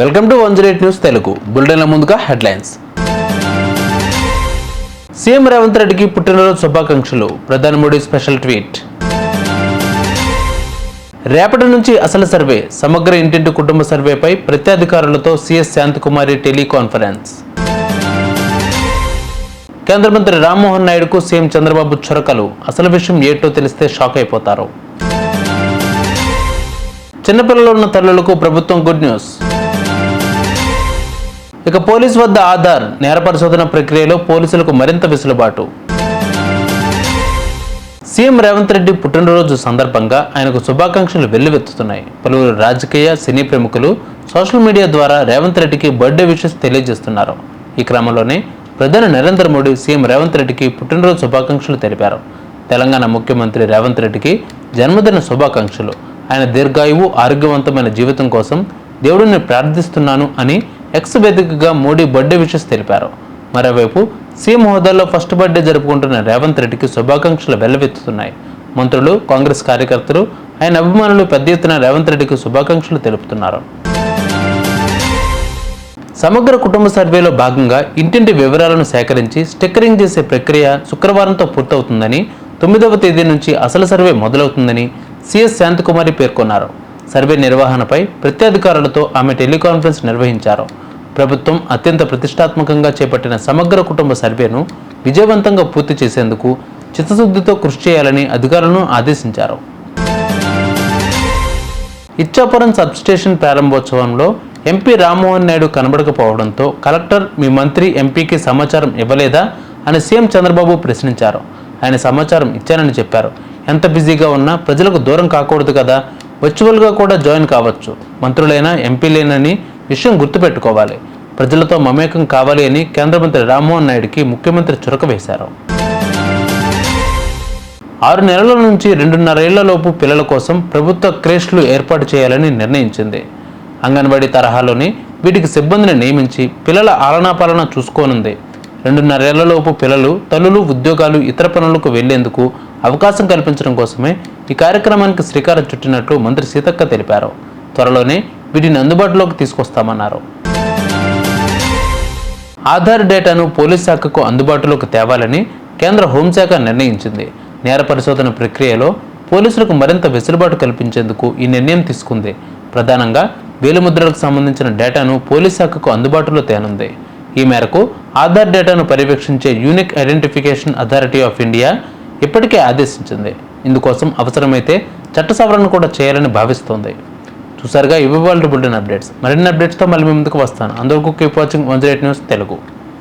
Welcome to one zero eight news Telugu. బులెటిన్ల ముందుగా headlines. CM Revanth రెడ్డికి పుట్టినరోజు శుభాకాంక్షలు. ప్రధాని మోడీ స్పెషల్ ట్వీట్. రేపటి నుంచి అసలు సర్వే సమగ్ర ఇంటింటి కుటుంబ సర్వేపై ప్రత్యధికారులతో సీఎస్ శాంతకుమారి టెలికాన్ఫరెన్స్. కేంద్ర మంత్రి రామ్మోహన్ నాయుడుకు సీఎం చంద్రబాబు చొరకలు. అసలు విషయం ఏటో తెలిస్తే షాక్ అయిపోతారు. చిన్నపిల్లలు ఉన్న తల్లులకు ప్రభుత్వం గుడ్ న్యూస్. ఇక పోలీస్ వద్ద ఆధార్ నేర పరిశోధన ప్రక్రియలో పోలీసులకు మరింత వెసులుబాటు. సీఎం రేవంత్ రెడ్డి పుట్టినరోజు సందర్భంగా ఆయనకు శుభాకాంక్షలు వెల్లువెత్తుతున్నాయి. పలువురు రాజకీయ సినీ ప్రముఖులు సోషల్ మీడియా ద్వారా రేవంత్ రెడ్డికి బర్త్డే విషెస్ తెలియజేస్తున్నారు. ఈ క్రమంలోనే ప్రధాని నరేంద్ర మోడీ సీఎం రేవంత్ రెడ్డికి పుట్టినరోజు శుభాకాంక్షలు తెలిపారు. తెలంగాణ ముఖ్యమంత్రి రేవంత్ రెడ్డికి జన్మదిన శుభాకాంక్షలు. ఆయన దీర్ఘాయువు ఆరోగ్యవంతమైన జీవితం కోసం దేవుడిని ప్రార్థిస్తున్నాను అని ఎక్స్ వేదికగా మోడీ బర్త్డే విషెస్ తెలిపారు. మరోవైపు సీఎం హోదాలో ఫస్ట్ బర్త్డే జరుపుకుంటున్న రేవంత్ రెడ్డికి శుభాకాంక్షలు వెల్లవెత్తుతున్నాయి. మంత్రులు కాంగ్రెస్ కార్యకర్తలు ఆయన అభిమానులు పెద్ద ఎత్తున రేవంత్ రెడ్డికి శుభాకాంక్షలు తెలుపుతున్నారు. సమగ్ర కుటుంబ సర్వేలో భాగంగా ఇంటింటి వివరాలను సేకరించి స్టిక్కరింగ్ చేసే ప్రక్రియ శుక్రవారంతో పూర్తవుతుందని తొమ్మిదవ తేదీ నుంచి అసలు సర్వే మొదలవుతుందని సిఎస్ శాంతకుమారి పేర్కొన్నారు. సర్వే నిర్వహణపై ప్రత్యధికారులతో ఆమె టెలికాన్ఫరెన్స్ నిర్వహించారు. ప్రభుత్వం అత్యంత ప్రతిష్టాత్మకంగా చేపట్టిన సమగ్ర కుటుంబ సర్వేను విజయవంతంగా పూర్తి చేసేందుకు చిత్తశుద్ధితో కృషి చేయాలని అధికారులను ఆదేశించారు. ఇచ్చాపురం సబ్స్టేషన్ ప్రారంభోత్సవంలో ఎంపీ రామ్మోహన్ నాయుడు కనబడకపోవడంతో కలెక్టర్ మీ మంత్రి ఎంపీకి సమాచారం ఇవ్వలేదా అని సీఎం చంద్రబాబు ప్రశ్నించారు. ఆయన సమాచారం ఇచ్చానని చెప్పారు. ఎంత బిజీగా ఉన్నా ప్రజలకు దూరం కాకూడదు కదా. వర్చువల్గా కూడా జాయిన్ కావచ్చు. మంత్రులైనా ఎంపీలేనని విషయం గుర్తుపెట్టుకోవాలి. ప్రజలతో మమేకం కావాలి అని కేంద్ర మంత్రి రామ్మోహన్ నాయుడుకి ముఖ్యమంత్రి చురక వేశారు. ఆరు నెలల నుంచి రెండున్నరేళ్ళలోపు పిల్లల కోసం ప్రభుత్వ క్రేష్లు ఏర్పాటు చేయాలని నిర్ణయించింది. అంగన్వాడీ తరహాలోనే వీటికి సిబ్బందిని నియమించి పిల్లల ఆలనాపాలన చూసుకోనుంది. రెండున్నరేళ్ళలోపు పిల్లలు తల్లులు ఉద్యోగాలు ఇతర పనులకు వెళ్ళేందుకు అవకాశం కల్పించడం కోసమే ఈ కార్యక్రమానికి శ్రీకారం చుట్టినట్లు మంత్రి సీతక్క తెలిపారు. త్వరలోనే వీటిని అందుబాటులోకి తీసుకొస్తామన్నారు. ఆధార్ డేటాను పోలీస్ శాఖకు అందుబాటులోకి తేవాలని కేంద్ర హోంశాఖ నిర్ణయించింది. నేర పరిశోధన ప్రక్రియలో పోలీసులకు మరింత వెసులుబాటు కల్పించేందుకు ఈ నిర్ణయం తీసుకుంది. ప్రధానంగా వేలిముద్రలకు సంబంధించిన డేటాను పోలీస్ శాఖకు అందుబాటులో తేనుంది. ఈ మేరకు ఆధార్ డేటాను పర్యవేక్షించే unique identification authority of India ఇప్పటికే ఆదేశించింది. ఇందుకోసం అవసరమైతే చట్ట సవరణ కూడా చేయాలని భావిస్తోంది. చూసారుగా ఇవి వాళ్ళు బుల్టెన్ అప్డేట్స్. మరిన్ని అప్డేట్స్తో మళ్ళీ మీ ముందుకు వస్తాను. అందరికీ keep watching one news Telugu